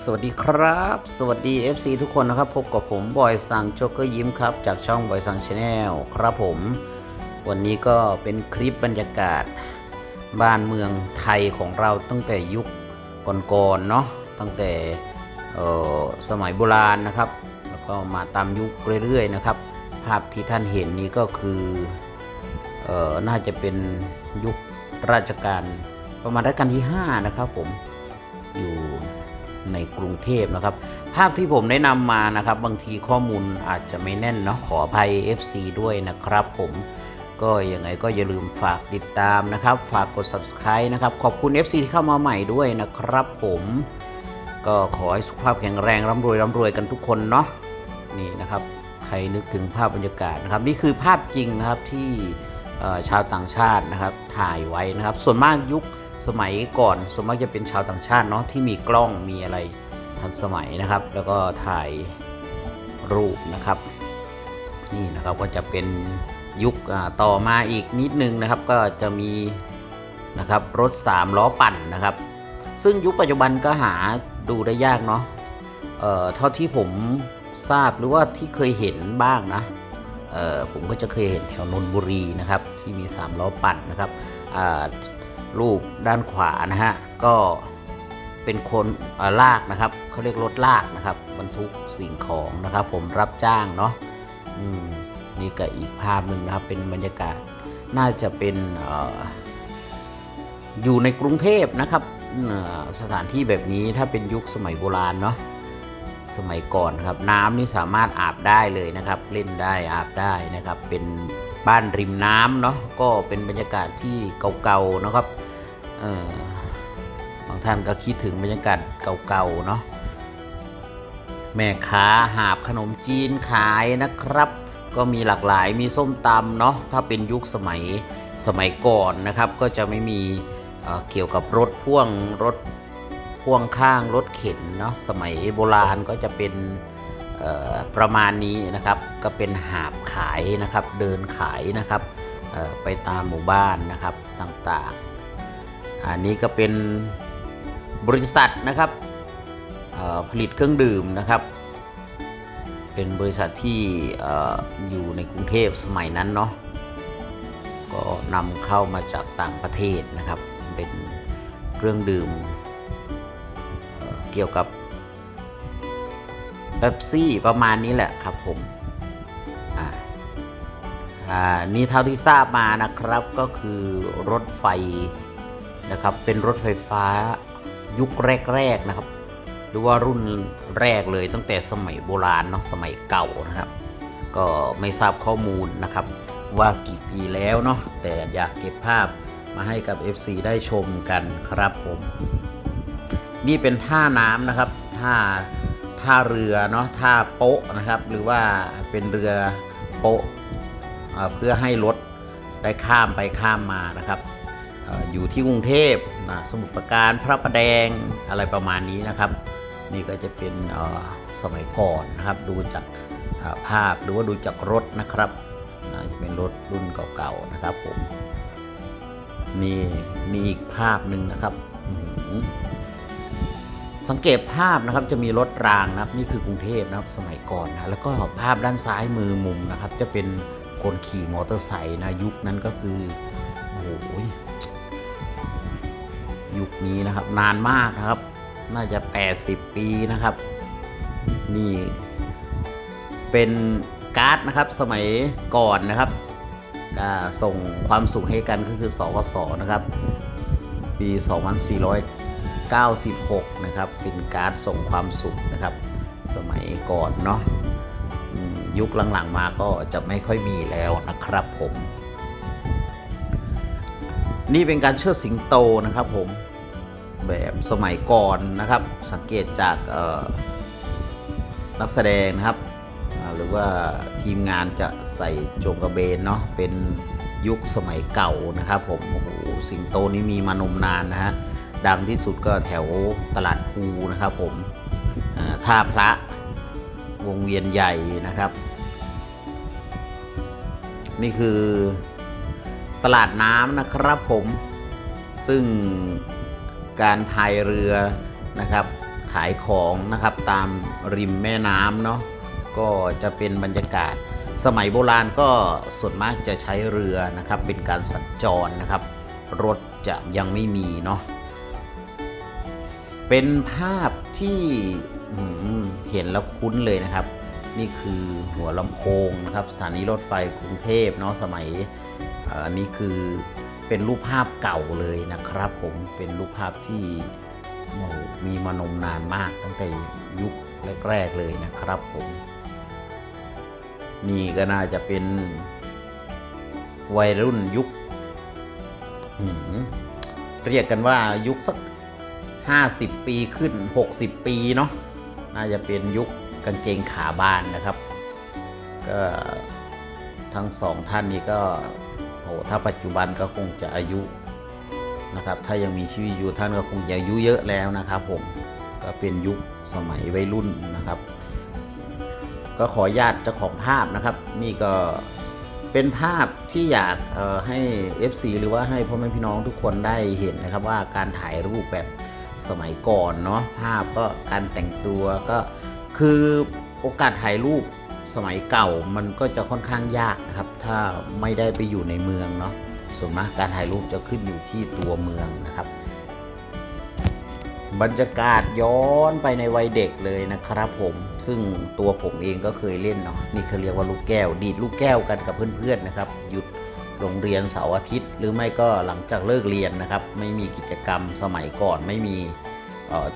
สวัสดีครับ สวัสดี FC ทุกคนนะครับ พบกับผมบอยสังโจกเกอร์ยิ้มครับ จากช่องบอยสังชาแนลครับผม วันนี้ก็เป็นคลิปบรรยากาศ บ้านเมืองไทยของเราตั้งแต่ยุคก่อนๆเนาะตั้งแต่สมัยโบราณนะครับ แล้วก็มาตามยุคเรื่อยๆนะครับ ภาพที่ท่านเห็นนี้ก็คือออน่าจะเป็นยุคราชการประมาณรัชกาลที่ 5 นะครับผม ในกรุงเทพนะครับ ภาพที่ผมได้นำมานะครับ บางทีข้อมูลอาจจะไม่แน่นเนาะขออภัย FC ด้วยนะครับผมก็ยังไงก็อย่าลืมฝากติดตามนะครับ ฝากกด subscribe นะครับ ขอบคุณ FC ที่เข้ามาใหม่ด้วยนะครับผมก็ขอให้สุขภาพแข็งแรงร่ำรวยร่ำรวยกันทุกคนเนาะนี่นะครับใครนึกถึงภาพบรรยากาศนะครับ นี่คือภาพจริงนะครับที่ชาวต่างชาตินะครับถ่ายไว้นะครับ ส่วนมากยุค สมัยก่อนส่วนมากจะเป็นชาวต่างชาติเนาะที่มีกล้องมีอะไรทันสมัยนะครับ แล้วก็ถ่ายรูปนะครับ นี่นะครับก็จะเป็นยุคต่อมาอีกนิดนึงนะครับ ก็จะมีนะครับรถ 3 ล้อปั่นนะครับ ซึ่งยุคปัจจุบันก็หาดูได้ยากเนาะเอ่อเท่าที่ผมทราบหรือว่าที่เคยเห็นบ้างนะเอ่อผมก็จะเคยเห็นแถวนนทบุรีนะครับ ที่มี 3 ล้อปั่นนะครับอ่า รูปด้านขวานะฮะก็เป็นคนลากนะครับเขาเรียกรถลากนะครับ บรรทุกสิ่งของนะครับ ผมรับจ้างเนาะนี่ก็อีกภาพหนึ่งนะครับ เป็นบรรยากาศน่าจะเป็นออยู่ในกรุงเทพนะครับสถานที่แบบนี้ถ้าเป็นยุคสมัยโบราณเนาะสมัยก่อนครับ น้ำนี่สามารถอาบได้เลยนะครับ เล่นได้อาบได้นะครับเป็น บ้านริมน้ำเนาะก็เป็นบรรยากาศที่เก่าๆนะครับบางท่านก็คิดถึงบรรยากาศเก่าๆเนาะแม่ค้าหาบขนมจีนขายนะครับ ก็มีหลากหลายมีส้มตำเนาะถ้าเป็นยุคสมัยสมัยก่อนนะครับ ก็จะไม่มีเเกี่ยวกับรถพ่วงรถพ่วงข้างรถเข็นเนาะสมัยโบราณก็จะเป็น ประมาณนี้นะครับก็เป็นหาบขายนะครับเดินขายนะครับไปตามหมู่บ้านนะครับต่างๆ อันนี้ก็เป็นบริษัทนะครับผลิตเครื่องดื่มนะครับ เป็นบริษัทที่ออยู่ในกรุงเทพสมัยนั้นเนาะก็นำเข้ามาจากต่างประเทศนะครับ เป็นเครื่องดื่มเเกี่ยวกับ เบปซี่ประมาณนี้แหละครับผมอ่าอ่านี่เท่าที่ทราบมานะครับก็คือรถไฟนะครับเป็นรถไฟฟ้ายุคแรกๆนะครับ หรือว่ารุ่นแรกเลยตั้งแต่สมัยโบราณเนาะสมัยเก่านะครับ ก็ไม่ทราบข้อมูลนะครับ ว่ากี่ปีแล้วเนาะแต่อยากเก็บภาพมาให้กับ FC ได้ชมกันครับผม นี่เป็นท่าน้ำนะครับท่า ท่าเรือเนาะท่าโป๊ะนะครับ หรือว่าเป็นเรือโป๊ะเพื่อให้รถได้ข้ามไปข้ามมานะครับอยู่ที่กรุงเทพนะสมุทรปราการพระประแดงอะไรประมาณนี้นะครับ นี่ก็จะเป็นสมัยก่อนนะครับ ดูจากภาพหรือว่าดูจากรถนะครับจะเป็นรถรุ่นเก่าๆนะครับผมนี่มีอีกภาพหนึ่งนะครับ สังเกตภาพนะครับจะมีรถรางนะครับนี่คือกรุงเทพนะครับสมัยก่อนนะแล้วก็ภาพด้านซ้ายมือมุมนะครับ จะเป็นคนขี่มอเตอร์ไซค์นะยุคนั้นก็คือโอ้โหยุคนี้นะครับนานมากนะครับ น่าจะ 80 ปีนะครับ นี่เป็นการ์ดนะครับสมัยก่อนนะครับส่งความสุขให้กันก็คือสกสนะครับ ปี 96 นะครับ เป็นการ์ดส่งความสุขนะครับ สมัยก่อนเนาะยุคหลังๆมาก็จะไม่ค่อยมีแล้วนะครับผม นี่เป็นการเชิดสิงโตนะครับผมแบบสมัยก่อนนะครับ สังเกตจากนักแสดงนะครับ หรือว่าทีมงานจะใส่โจงกระเบนเนาะเป็นยุคสมัยเก่านะครับผมโอ้โหสิงโตนี้มีมานมนานนะฮะ ดังที่สุดก็แถวตลาดภูนะครับผมท่าพระวงเวียนใหญ่นะครับ นี่คือตลาดน้ำนะครับผมซึ่งการพายเรือนะครับ ขายของนะครับตามริมแม่น้ำเนาะก็จะเป็นบรรยากาศ สมัยโบราณก็ส่วนมากจะใช้เรือนะครับ เป็นการสัญจรนะครับ รถจะยังไม่มีเนาะ เป็นภาพที่เห็นแล้วคุ้นเลยนะครับ นี่คือหัวลำโพงนะครับ สถานีรถไฟกรุงเทพเนาะสมัยอ่อนี่คือเป็นรูปภาพเก่าเลยนะครับ ผมเป็นรูปภาพที่มีมานมนานมากตั้งแต่ยุคแรกๆเลยนะครับผมนี่ก็น่าจะเป็นวัยรุ่นยุค เรียกกันว่ายุคสัก 50 ปีขึ้น 60 ปีเนาะน่าจะเป็นยุคกางเกงขาบานนะครับ ก็ทั้งสองท่านนี้ก็โหถ้าปัจจุบันก็คงจะอายุนะครับ ถ้ายังมีชีวิตอยู่ท่านก็คงจะอายุเยอะแล้วนะครับผมก็เป็นยุคสมัยวัยรุ่นนะครับ ก็ขอญาตเจ้าของภาพนะครับ นี่ก็เป็นภาพที่อยากเอ่อให้ FC หรือว่าให้พ่อแม่พี่น้องทุกคนได้เห็นนะครับว่าการถ่ายรูปแบบ สมัยก่อนเนาะภาพก็การแต่งตัวก็คือโอกาสถ่ายรูปสมัยเก่ามันก็จะค่อนข้างยากนะครับ ถ้าไม่ได้ไปอยู่ในเมืองเนาะส่วนมากการถ่ายรูปจะขึ้นอยู่ที่ตัวเมืองนะครับ บรรยากาศย้อนไปในวัยเด็กเลยนะครับผมซึ่งตัวผมเองก็เคยเล่นเนาะนี่เขาเรียกว่าลูกแก้ว ดีดลูกแก้วกันกับเพื่อนๆนะครับหยุด โรงเรียนเสาร์อาทิตย์ หรือไม่ก็หลังจากเลิกเรียนนะครับ ไม่มีกิจกรรมสมัยก่อนไม่มี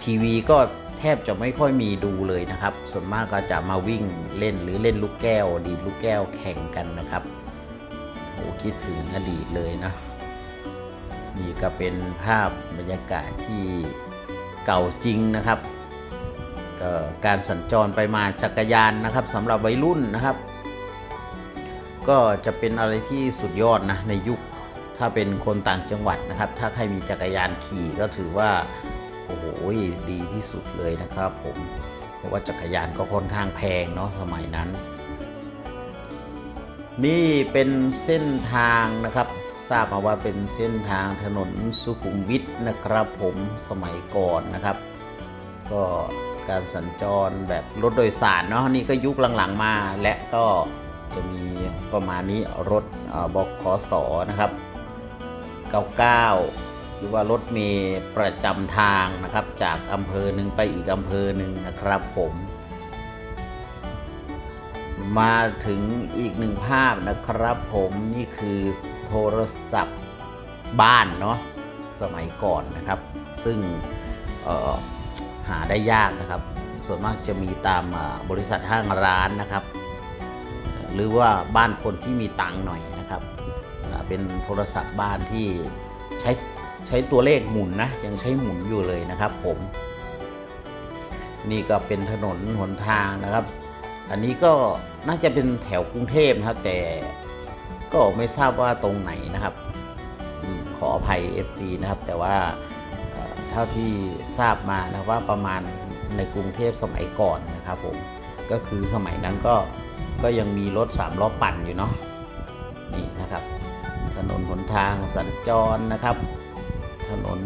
ทีวีก็แทบจะไม่ค่อยมีดูเลยนะครับ ส่วนมากก็จะมาวิ่งเล่นหรือเล่นลูกแก้ว ดีดลูกแก้วแข่งกันนะครับโอ้คิดถึงอดีตเลยนะนี่ก็เป็นภาพบรรยากาศที่เก่าจริงนะครับการสัญจรไปมาจักรยานนะครับสำหรับวัยรุ่นนะครับ ก็จะเป็นอะไรที่สุดยอดนะในยุคถ้าเป็นคนต่างจังหวัดนะครับ ถ้าใครมีจักรยานขี่ก็ถือว่าโอ้โหดีที่สุดเลยนะครับ ผมเพราะว่าจักรยานก็ค่อนข้างแพงเนาะสมัยนั้น นี่เป็นเส้นทางนะครับทราบมาว่าเป็นเส้นทางถนนสุขุมวิทนะครับ ผมสมัยก่อนนะครับ ก็การสัญจรแบบรถโดยสารเนาะนี่ก็ยุคหลังๆมาและก็ จะมีประมาณนี้รถเอ่อบขสนะครับ 99 หรือว่ารถเมล์ประจำทางนะครับ จากอำเภอหนึ่งไปอีกอำเภอหนึ่งนะครับผม มาถึงอีกหนึ่งภาพนะครับผมนี่คือโทรศัพท์บ้านเนาะสมัยก่อนนะครับ ซึ่งหาได้ยากนะครับ ส่วนมากจะมีตามบริษัทห้างร้านนะครับ หรือว่าบ้านคนที่มีตังค์หน่อยนะครับ เป็นโทรศัพท์บ้านที่ใช้ใช้ตัวเลขหมุนนะ ยังใช้หมุนอยู่เลยนะครับผม นี่ก็เป็นถนนหนทางนะครับ อันนี้ก็น่าจะเป็นแถวกรุงเทพนะครับ แต่ก็ไม่ทราบว่าตรงไหนนะครับ ขออภัย FC นะครับ แต่ว่าเท่าที่ทราบมานะว่าประมาณในกรุงเทพสมัยก่อนนะครับผมก็คือสมัยนั้นก็ ก็ยังมีรถสามล้อปั่นอยู่เนาะนี่นะครับ ถนนหนทางสัญจรนะครับ ถนน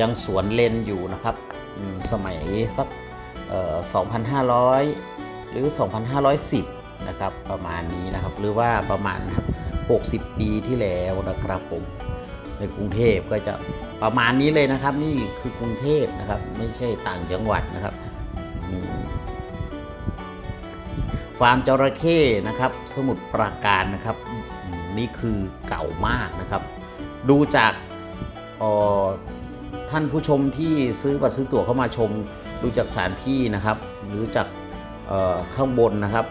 ยังสวนเลนอยู่นะครับสมัยสัก2,500 หรือ 2,510 นะครับ ประมาณนี้นะครับ หรือว่าประมาณ 60 ปีที่แล้วนะครับผมในกรุงเทพก็จะประมาณนี้เลยนะครับ นี่คือกรุงเทพนะครับ ไม่ใช่ต่างจังหวัดนะครับ ฟาร์มจระเข้นะครับ สมุทรปราการนะครับ นี่คือเก่ามากนะครับ ดูจากท่านผู้ชมที่ซื้อบัตรซื้อตั๋วเข้ามาชม ดูจากสถานที่นะครับ หรือจากเข้างบนนะครับ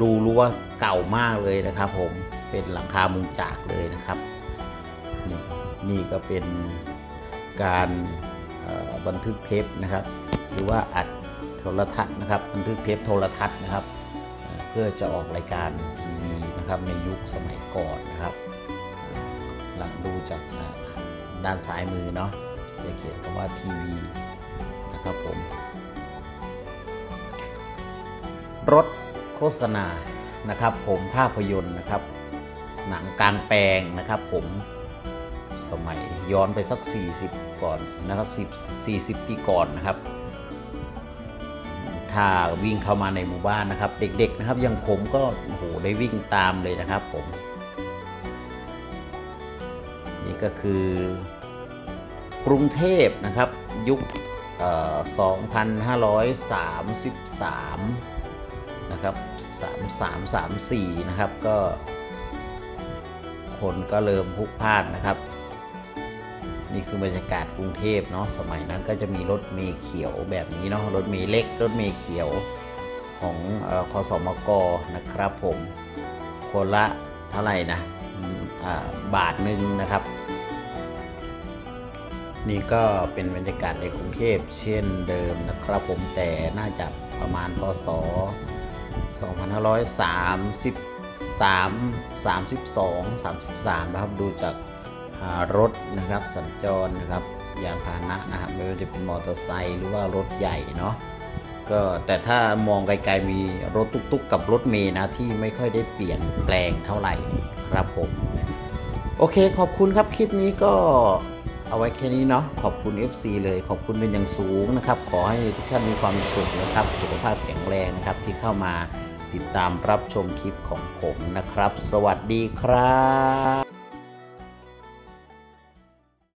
ดูรู้ว่าเก่ามากเลยนะครับ ผมเป็นหลังคามุงจากเลยนะครับนี่นี่ก็เป็นการบันทึกเทปนะครับ หรือว่าอัด ทรทัศน์นะครับบันทึกเทปโทรทัศน์นะครับ เพื่อจะออกรายการทีวีนะครับในยุคสมัยก่อนนะครับ หลังดูจากด้านซ้ายมือเนาะจะเขียนคำว่าทีวีนะครับผมรถโฆษณานะครับ ผมภาพยนตร์นะครับ หนังกลางแปลงนะครับ ผมสมัยย้อนไปสัก 40 ก่อนนะครับ10 40 ปีก่อนนะครับ ถ้าวิ่งเข้ามาในหมู่บ้านนะครับ เด็กๆนะครับอย่างผมก็โอ้โหได้วิ่งตามเลยนะครับผม นี่ก็คือกรุงเทพนะครับ ยุค2533 นะครับ 3334 นะครับก็คนก็เริ่มพลุกพล่านนะครับ นี่คือบรรยากาศกรุงเทพเนาะสมัยนั้นก็จะมีรถเมล์เขียวแบบนี้เนาะรถเมล์เล็ก รถเมล์เขียวของเออคสมกนะครับผมคนละเท่าไหร่นะบาทหนึ่งนะครับ นี่ก็เป็นบรรยากาศในกรุงเทพเช่นเดิมนะครับผมแต่น่าจะประมาณพศ 2533 32 33 นะครับ ดูจาก รถนะครับสัญจรนะครับยานพาหนะนะครับไม่ว่าจะเป็นมอเตอร์ไซค์หรือว่ารถใหญ่เนาะก็แต่ถ้ามองไกลๆมีรถตุ๊กๆ กับรถเมย์นะที่ไม่ค่อยได้เปลี่ยนแปลงเท่าไหร่ครับผม โอเคขอบคุณครับคลิปนี้ก็เอาไว้แค่นี้เนาะขอบคุณ FC เลยขอบคุณเป็นอย่างสูงนะครับ ขอให้ทุกท่านมีความสุขนะครับสุขภาพแข็งแรงนะครับที่เข้ามาติดตามรับชมคลิปของผมนะครับ สวัสดีครับ